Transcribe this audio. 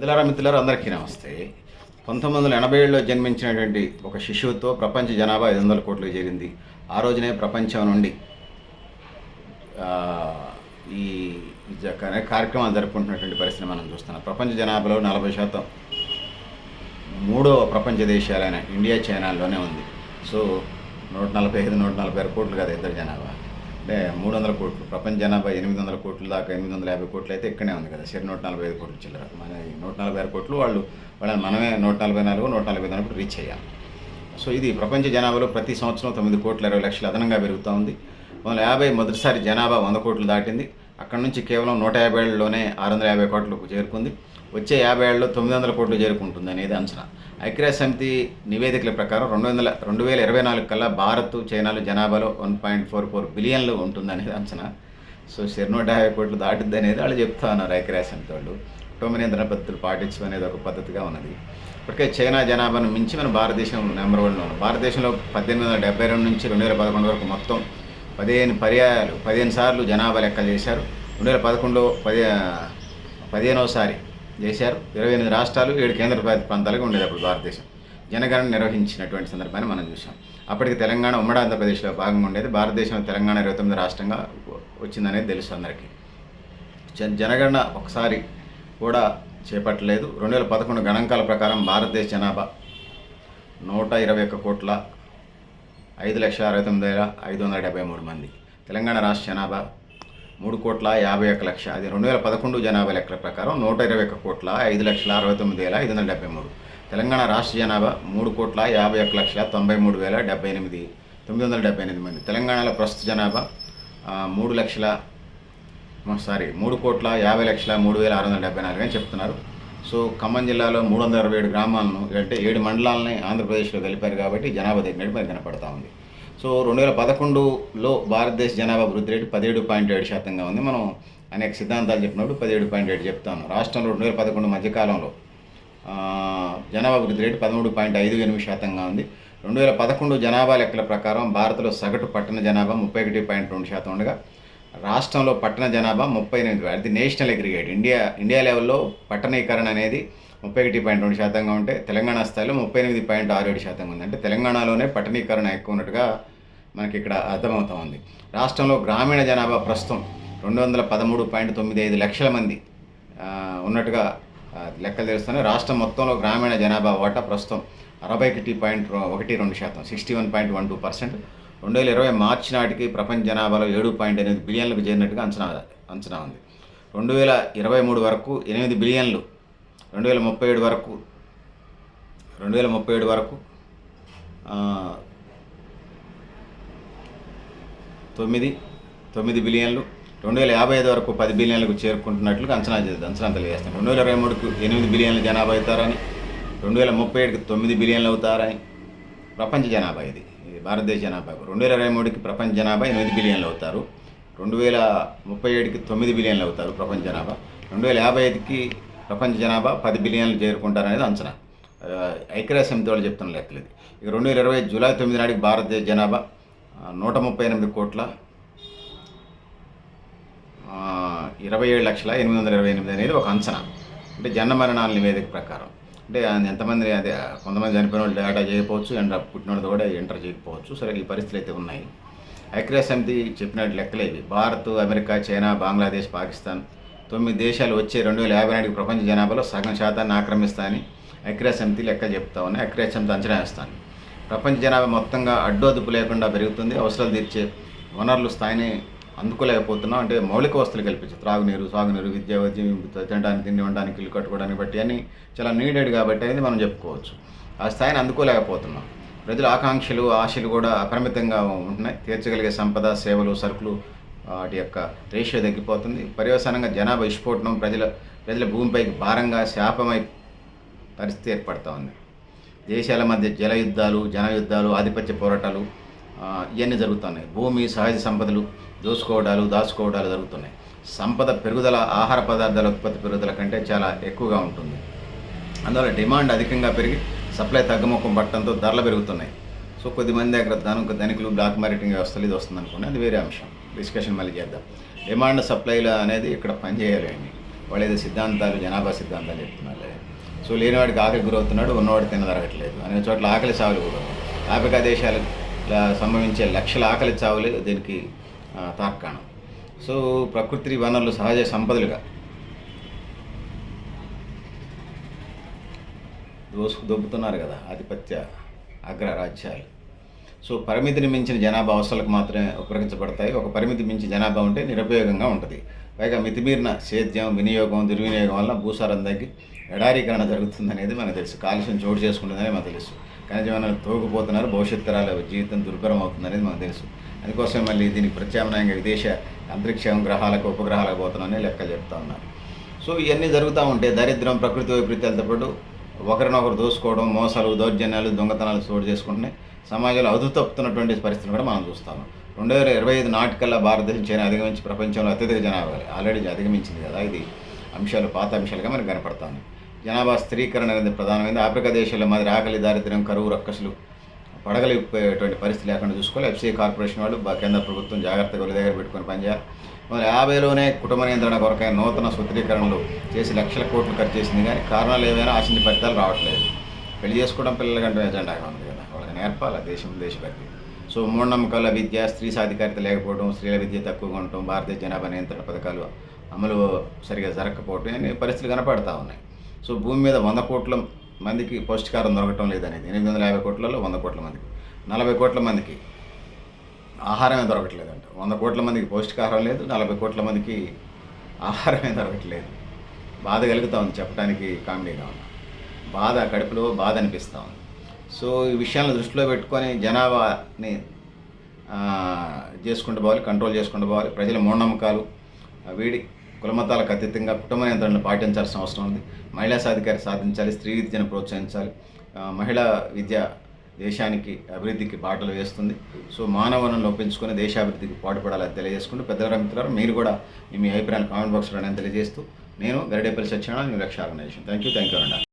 పెద్దలారా మిత్రులారు అందరికీ నమస్తే. పంతొమ్మిది వందల ఎనభై ఏడులో జన్మించినటువంటి ఒక శిశువుతో ప్రపంచ జనాభా ఐదు వందల కోట్లకు చేరింది. ఆ రోజునే ప్రపంచం నుండి ఈ జ- కార్యక్రమాలు జరుపుకుంటున్నటువంటి పరిస్థితి మనం చూస్తున్నాం. ప్రపంచ జనాభాలో నలభై శాతం మూడో ప్రపంచ దేశాలైన ఇండియా చైనాలోనే ఉంది. సో నూట నలభై ఐదు నూట నలభై ఆరు కోట్లు కదా ఇద్దరు జనాభా. అంటే మూడు వందల కోట్లు ప్రపంచ జనాభా ఎనిమిది వందల కోట్ల దాకా ఎనిమిది వందల యాభై కోట్లు అయితే ఇక్కడే ఉంది కదా సరే నూట నలభై ఐదు కోట్లు చిల్లర. మన నూట నలభై ఆరు కోట్లు వాళ్ళు వాళ్ళని మనమే నూట నలభై నాలుగు నూట నలభై నాలుగు రీచ్ అయ్యాం. సో ఇది ప్రపంచ జనాభాలో ప్రతి సంవత్సరం తొమ్మిది కోట్ల ఇరవై లక్షలు అదనంగా పెరుగుతూ ఉంది. వందల యాభై మొదటిసారి జనాభా వంద కోట్లు దాటింది. అక్కడ నుంచి కేవలం నూట యాభై ఏళ్ళలోనే ఆరు వందల యాభై కోట్లకు చేరుకుంది. వచ్చే యాభై ఏళ్ళలో తొమ్మిది వందల కోట్లు చేరుకుంటుంది అనేది అంచనా. ఐక్యరాజ్య సమితి నివేదికల ప్రకారం రెండు వందల రెండు వేల ఇరవై నాలుగు కల్లా భారత్ చైనాలో జనాభాలో వన్ పాయింట్ ఫోర్ ఫోర్ బిలియన్లు ఉంటుందనేది అంచనా. సో సరి నూట యాభై కోట్లు దాటుద్ది అనేది వాళ్ళు చెప్తా ఉన్నారు ఐక్యరాజ్య సమితి వాళ్ళు. కుటుంబ నియంత్రణ పద్ధతులు పాటించడం అనేది ఒక పద్ధతిగా ఉన్నది. ఇప్పటికే చైనా జనాభాను మించి మన భారతదేశం నెంబర్ వన్లో ఉన్నాం భారతదేశంలో పద్దెనిమిది వందల డెబ్బై రెండు నుంచి రెండు వేల పదకొండు వరకు మొత్తం పదిహేను పర్యాయాలు పదిహేను సార్లు జనాభా లెక్కలు చేశారు. రెండు వేల పదకొండులో పది పదిహేనవసారి చేశారు ఇరవై ఎనిమిది రాష్ట్రాలు ఏడు కేంద్రపాలిత ప్రాంతాలుగా ఉండేది అప్పుడు భారతదేశం. జనగణన నిర్వహించినటువంటి సందర్భాన్ని మనం చూసాం అప్పటికి తెలంగాణ ఉమ్మడి ఆంధ్రప్రదేశ్లో భాగంగా ఉండేది. భారతదేశంలో తెలంగాణ ఇరవై తొమ్మిది రాష్ట్రంగా వచ్చిందనేది తెలుసు అందరికీ. జన- జనగణన ఒకసారి కూడా చేపట్టలేదు. రెండు వేల పదకొండు గణాంకాల ప్రకారం భారతదేశ జనాభా నూట ఇరవై ఒక్క కోట్ల ఐదు లక్షల అరవై తొమ్మిది వేల ఐదు వందల డెబ్బై మూడు మంది. తెలంగాణ రాష్ట్ర జనాభా మూడు కోట్ల యాభై ఒక్క లక్ష. అది రెండు వేల పదకొండు జనాభా లెక్కల ప్రకారం నూట ఇరవై ఒక్క కోట్ల ఐదు లక్షల అరవై తొమ్మిది వేల ఐదు వందల డెబ్బై మూడు. తెలంగాణ రాష్ట్ర జనాభా మూడు కోట్ల యాభై ఒక్క లక్షల తొంభై మూడు వేల డెబ్బై ఎనిమిది తొమ్మిది వందల డెబ్బై ఎనిమిది మంది. తెలంగాణలో ప్రస్తుత జనాభా మూడు లక్షల సారీ మూడు కోట్ల యాభై లక్షల మూడు వేల ఆరు వందల డెబ్బై నాలుగు అని చెప్తున్నారు. సో ఖమ్మం జిల్లాలో మూడు వందల అరవై ఏడు గ్రామాలను అంటే ఏడు మండలాలని ఆంధ్రప్రదేశ్లో కలిపారు కాబట్టి జనాభా తగ్గినట్టు మనకి కనపడతా ఉంది. సో రెండు వేల పదకొండులో భారతదేశ జనాభా వృద్ధి రేటు పదిహేడు పాయింట్ ఏడు శాతంగా ఉంది. మనం అనేక సిద్ధాంతాలు చెప్పినప్పుడు పదిహేడు పాయింట్ ఏడు చెప్తాను. రాష్ట్రంలో రెండు వేల పదకొండు మధ్యకాలంలో జనాభా వృద్ధి రేటు పదమూడు పాయింట్ ఐదు ఎనిమిది శాతంగా ఉంది. రెండు వేల పదకొండు జనాభా లెక్కల ప్రకారం భారత్లో సగటు పట్టణ జనాభా ముప్పై ఒకటి పాయింట్ రెండు శాతం ఉండగా రాష్ట్రంలో పట్టణ జనాభా ముప్పై ఎనిమిది అది నేషనల్ అగ్రిగేట్ ఇండియా ఇండియా లెవెల్లో పట్టణీకరణ అనేది ముప్పై ఒకటి పాయింట్ రెండు శాతంగా ఉంటే తెలంగాణ స్థాయిలో ముప్పై ఎనిమిది పాయింట్ ఆరు ఏడు శాతంగా ఉంది. అంటే తెలంగాణలోనే పట్టణీకరణ ఎక్కువ ఉన్నట్టుగా మనకి ఇక్కడ అర్థమవుతా ఉంది రాష్ట్రంలో గ్రామీణ జనాభా ప్రస్తుతం రెండు వందల పదమూడు పాయింట్ తొమ్మిది ఐదు లక్షల మంది. ఉన్నట్టుగా లెక్కలు తెలుస్తున్నాయి. రాష్ట్రం మొత్తంలో గ్రామీణ జనాభా వాటా ప్రస్తుతం అరవై ఒకటి పాయింట్ ఒకటి రెండు శాతం sixty one point one two percent. రెండు వేల ఇరవై మార్చి నాటికి ప్రపంచ జనాభాలో ఏడు పాయింట్ ఎనిమిది బిలియన్లకు చేరినట్టుగా అంచనా అంచనా ఉంది. రెండు వేల ఇరవై మూడు వరకు ఎనిమిది బిలియన్లు. రెండు వేల ముప్పై ఏడు వరకు రెండు వేల ముప్పై ఏడు వరకు ఆ, తొమ్మిది తొమ్మిది బిలియన్లు రెండు వేల యాభై ఐదు వరకు పది బిలియన్లకు చేరుకుంటున్నట్లుగా అంచనా అంచనా తెలియజేస్తాం రెండు వేల ఇరవై మూడుకు ఎనిమిది బిలియన్ల జనాభా అవుతారని రెండు వేల ముప్పై ఏడుకి తొమ్మిది బిలియన్లు అవుతారని ప్రపంచ జనాభా ఇది. ఇది భారతదేశ జనాభా. రెండు వేల ఇరవై మూడుకి ప్రపంచ జనాభా ఎనిమిది బిలియన్లు అవుతారు. రెండు వేల ముప్పై ఏడుకి తొమ్మిది బిలియన్లు అవుతారు ప్రపంచ జనాభా. రెండు వేల యాభై ఐదుకి ప్రపంచ జనాభా పది బిలియన్లు చేరుకుంటారనేది అంచనా. ఐక్యరాజ్య సమితి వాళ్ళు చెప్తున్న లెక్కలు ఇది. ఇక రెండు వేల ఇరవై జూలై తొమ్మిది నాటికి భారతదేశ జనాభా నూట ముప్పై ఎనిమిది కోట్ల ఇరవై ఏడు లక్షల ఎనిమిది వందల ఇరవై ఎనిమిది అనేది ఒక అంచనా. అంటే జన్మ మరణాల నివేదిక ప్రకారం. అంటే ఎంతమంది అదే కొంతమంది చనిపోయిన వాళ్ళు డేటా చేయకపోవచ్చు అండ్ పుట్టిన వాళ్ళు కూడా ఎంటర్ చేయకపోవచ్చు. సరే ఈ పరిస్థితులు అయితే ఉన్నాయి. ఐక్యరాజ్య సమితి చెప్పినట్టు లెక్కలు ఇవి. భారత్ అమెరికా చైనా బంగ్లాదేశ్ పాకిస్తాన్ తొమ్మిది దేశాలు వచ్చే రెండు వేల యాభై నాటికి ప్రపంచ జనాభాలో సగం శాతాన్ని ఆక్రమిస్తాయని ఐక్యరాజ్య సమితి లెక్క చెప్తా ఉన్నాయి. ఐక్యరాజ్య సమితి అంచనా వేస్తాను ప్రపంచ జనాభా మొత్తంగా అడ్డు అదుపు లేకుండా పెరుగుతుంది. అవసరాలు తీర్చే వనరుల స్థాయిని అందుకోలేకపోతున్నాం. అంటే మౌలిక వస్తువులు కల్పించు త్రాగునీరు సాగునీరు విద్య తినడానికి తిండి ఉండడానికి ఇల్లు కట్టుకోవడానికి బట్టి అన్నీ చాలా నీడెడ్ కాబట్టి అనేది మనం చెప్పుకోవచ్చు. ఆ స్థాయిని అందుకోలేకపోతున్నాం. ప్రజల ఆకాంక్షలు ఆశలు కూడా అపరిమితంగా ఉంటున్నాయి. తీర్చగలిగే సంపద సేవలు సరుకులు వాటి యొక్క రేషియో తగ్గిపోతుంది. పర్యవసానంగా జనాభా విస్ఫోటనం ప్రజల ప్రజల భూమిపైకి భారంగా శాపమై పరిస్థితి ఏర్పడుతూ ఉంది. దేశాల మధ్య జల యుద్ధాలు జన యుద్ధాలు ఆధిపత్య పోరాటాలు ఇవన్నీ జరుగుతున్నాయి. భూమి సహజ సంపదలు దోసుకోవడాలు దాచుకోవడాలు జరుగుతున్నాయి. సంపద పెరుగుదల ఆహార పదార్థాల ఉత్పత్తి పెరుగుదల కంటే చాలా ఎక్కువగా ఉంటుంది. అందువల్ల డిమాండ్ అధికంగా పెరిగి సప్లై తగ్గుముఖం పట్టడంతో ధరలు పెరుగుతున్నాయి. సో కొద్దిమంది దగ్గర ధనిక ధనికులు బ్లాక్ మార్కెటింగ్ వ్యవస్థలు ఇది వస్తుంది అనుకోండి అది వేరే అంశం. డిస్కషన్ మళ్ళీ చేద్దాం. డిమాండ్ సప్లైలు అనేది ఇక్కడ పనిచేయాలండి వాళ్ళు ఏదో సిద్ధాంతాలు జనాభా సిద్ధాంతాలు చెప్తున్నారు సో లేనివాడికి ఆకలి గురవుతున్నాడు ఉన్నవాడు తినదరగట్లేదు అనే చోట్ల ఆకలి చావులు కూడా ఆఫ్రికా దేశాలు సంభవించే లక్షల ఆకలి చావులు దీనికి తార్కాణం. సో ప్రకృతి వనరులు సహజ సంపదలుగా. దోసుకు దొబ్బుతున్నారు కదా ఆధిపత్య అగ్ర రాజ్యాలు సో పరిమితిని మించిన జనాభా అవసరాలకు మాత్రమే ఉపయోగించబడతాయి ఒక పరిమితి మించి జనాభా ఉంటే నిరుపయోగంగా ఉంటుంది. పైగా మితిమీరిన సేద్యం వినియోగం దుర్వినియోగం వల్ల భూసారం తగ్గి ఎడారీకరణ జరుగుతుందనేది మనకు తెలుసు. కాలుష్యం చోటు చేసుకుంటుందని మనకు తెలుసు. ఖనిజ వనరులు తోగుపోతున్నారు. భవిష్యత్ తరాల జీవితం దుర్భరం అవుతుందనేది మనకు తెలుసు. అందుకోసం మళ్ళీ దీనికి ప్రత్యామ్నాయంగా విదేశ అంతరిక్ష గ్రహాలకు ఉపగ్రహాలకు పోతున్నాయని లెక్కలు చెప్తా ఉన్నారు. సో ఇవన్నీ జరుగుతూ ఉంటే దరిద్రం ప్రకృతి వైపరీత్యాలతో పాటు ఒకరినొకరు దోసుకోవడం మోసాలు దౌర్జన్యాలు దొంగతనాలు చోటు చేసుకుంటున్నాయి. సమాజంలో అదుతప్తున్నటువంటి పరిస్థితిని కూడా మనం చూస్తాము. రెండు వేల ఇరవై ఐదు నాటికల్లా భారతదేశం చైనా అధిగమించి ప్రపంచంలో అత్యధిక జనాభా ఆల్రెడీ అధిగమించింది కదా. ఇది అంశాలు పాత అంశాలుగా మనకు కనపడతాను. జనాభా స్థిరీకరణ అనేది ప్రధానమైనది ఆఫ్రికా దేశాల్లో మాదిరి ఆకలి దారిద్ర్యం కరువు రక్కసులు పడగలిపోయేటువంటి పరిస్థితి లేకుండా చూసుకోవాలి. ఎఫ్సీ కార్పొరేషన్ వాళ్ళు కేంద్ర ప్రభుత్వం జాగ్రత్తగా వాళ్ళ దగ్గర పెట్టుకొని పనిచేయాలి. మరి యాభైలోనే కుటుంబ నియంత్రణ కొరకై నూతన సూత్రీకరణలు చేసి లక్షల కోట్లు ఖర్చు చేసింది కానీ కారణాలు ఏమైనా ఆశించిన ఫలితాలు రావట్లేదు. పెళ్ళి చేసుకోవడం పిల్లల కంటే ఎజెండాగా ఉంది. అది నేర్పాలి దేశం దేశభక్తి సో మూఢనమ్మకాల విద్య స్త్రీ సాధికారిత లేకపోవడం స్త్రీల విద్య తక్కువగా ఉండటం భారతీయ జనాభా నియంత్రణ పథకాలు అమలు సరిగా జరగకపోవడం అనే పరిస్థితులు కనపడతా ఉన్నాయి. సో భూమి మీద వంద కోట్ల మందికి పౌష్టికారం దొరకటం లేదనేది ఎనిమిది వందల యాభై కోట్లలో వంద కోట్ల మందికి నలభై కోట్ల మందికి ఆహారమే దొరకట్లేదంట. వంద కోట్ల మందికి పౌష్టికాహారం లేదు నలభై కోట్ల మందికి ఆహారమే దొరకట్లేదు. బాధ కలుగుతా ఉంది చెప్పడానికి కామెడీగా ఉంది బాధ కడుపులో బాధ అనిపిస్తూ ఉంది. సో ఈ విషయాలను దృష్టిలో పెట్టుకొని జనాభాని చేసుకుంటూ పోవాలి కంట్రోల్ చేసుకుంటూ పోవాలి. ప్రజల మూఢనమ్మకాలు వీడి కులమతాలకు అతీతంగా కుటుంబ నియంత్రణను పాటించాల్సిన అవసరం ఉంది. మహిళా సాధికారి సాధించాలి స్త్రీ విద్యను ప్రోత్సహించాలి. మహిళా విద్య దేశానికి అభివృద్ధికి బాటలు వేస్తుంది. సో మానవలను ఒప్పించుకొని దేశాభివృద్ధికి పాటుపడాలని తెలియజేసుకుంటూ పెద్దల మిత్రులు మీరు కూడా మీ మీ అభిప్రాయాలు కామెంట్ బాక్స్లో నేను తెలియజేస్తూ నేను గరిడేపల్లి సత్యనారాయణ మీ Lakshya organisation thank you thank you అండి